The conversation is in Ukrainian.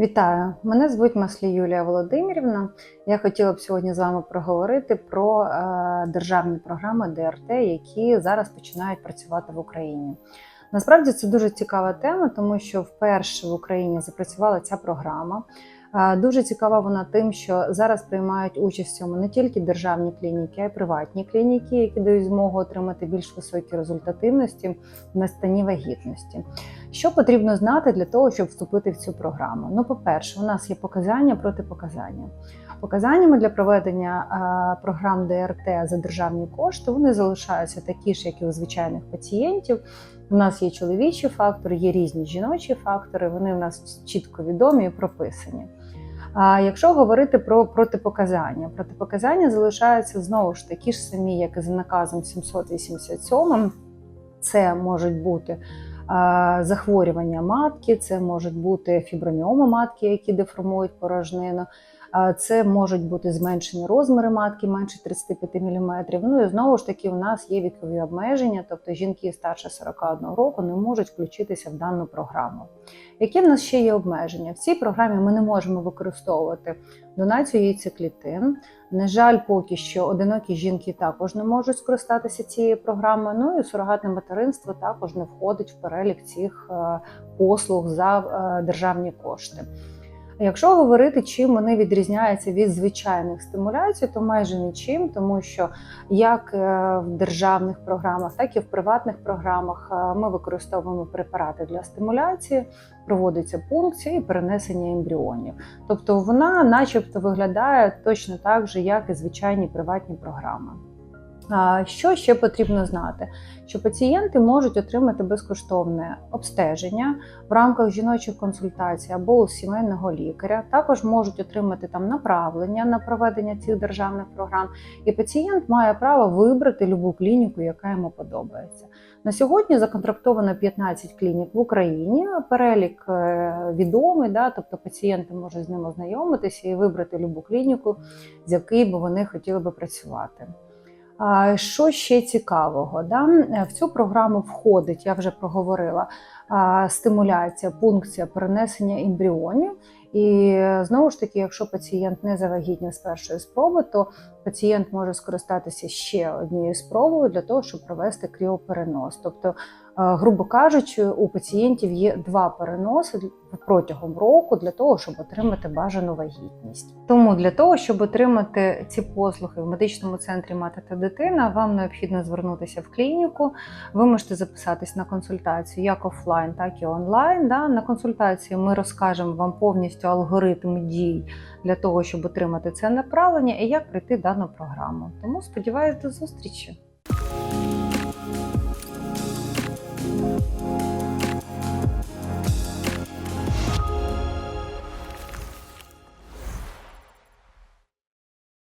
Вітаю! Мене звуть Маслі Юлія Володимирівна. Я хотіла б сьогодні з вами проговорити про е, державні програми ДРТ, які зараз починають працювати в Україні. Насправді це дуже цікава тема, тому що вперше в Україні запрацювала ця програма. Дуже цікава вона тим, що зараз приймають участь в цьому не тільки державні клініки, а й приватні клініки, які дають змогу отримати більш високі результативності в настанні вагітності. Що потрібно знати для того, щоб вступити в цю програму? Ну, по-перше, у нас є показання протипоказання. Показаннями для проведення програм ДРТ за державні кошти вони залишаються такі ж, як і у звичайних пацієнтів. У нас є чоловічі фактори, є різні жіночі фактори. Вони у нас чітко відомі і прописані. А якщо говорити про протипоказання, протипоказання залишаються знову ж такі ж самі, як і за наказом 787. Це можуть бути захворювання матки, це можуть бути фіброміоми матки, які деформують порожнину. Це можуть бути зменшені розміри матки менше 35 мм. Ну і знову ж таки, у нас є вікові обмеження, тобто жінки старше 41 року не можуть включитися в дану програму. Які в нас ще є обмеження? В цій програмі ми не можемо використовувати донацію яйцеклітин. На жаль, поки що одинокі жінки також не можуть скористатися цією програмою. Ну і сурогатне материнство також не входить в перелік цих е, послуг за е, державні кошти. Якщо говорити, чим вони відрізняються від звичайних стимуляцій, то майже нічим, тому що як е, в державних програмах, так і в приватних програмах е, ми використовуємо препарати для стимуляції, проводиться пункція і перенесення ембріонів. Тобто вона, начебто, виглядає точно так же, як і звичайні приватні програми. Що ще потрібно знати? Що пацієнти можуть отримати безкоштовне обстеження в рамках жіночих консультацій або у сімейного лікаря. Також можуть отримати там направлення на проведення цих державних програм, і пацієнт має право вибрати любу клініку, яка йому подобається. На сьогодні законтрактовано 15 клінік в Україні. Перелік е, відомий, да, тобто пацієнти можуть з ним ознайомитися і вибрати любу клініку, з якою би вони хотіли би працювати. Що ще цікавого? Да? В цю програму входить, я вже проговорила, стимуляція, пункція перенесення ембріонів. І знову ж таки, якщо пацієнт не завагітнів з першої спроби, то пацієнт може скористатися ще однією спробою для того, щоб провести кріоперенос. Тобто, е, грубо кажучи, у пацієнтів є два переноси протягом року для того, щоб отримати бажану вагітність. Тому для того, щоб отримати ці послуги в медичному центрі мати та дитина, вам необхідно звернутися в клініку. Ви можете записатись на консультацію як офлайн, так і онлайн. Да? На консультації ми розкажемо вам повністю алгоритм дій для того, щоб отримати це направлення і як пройти дану програму. Тому сподіваюся до зустрічі. you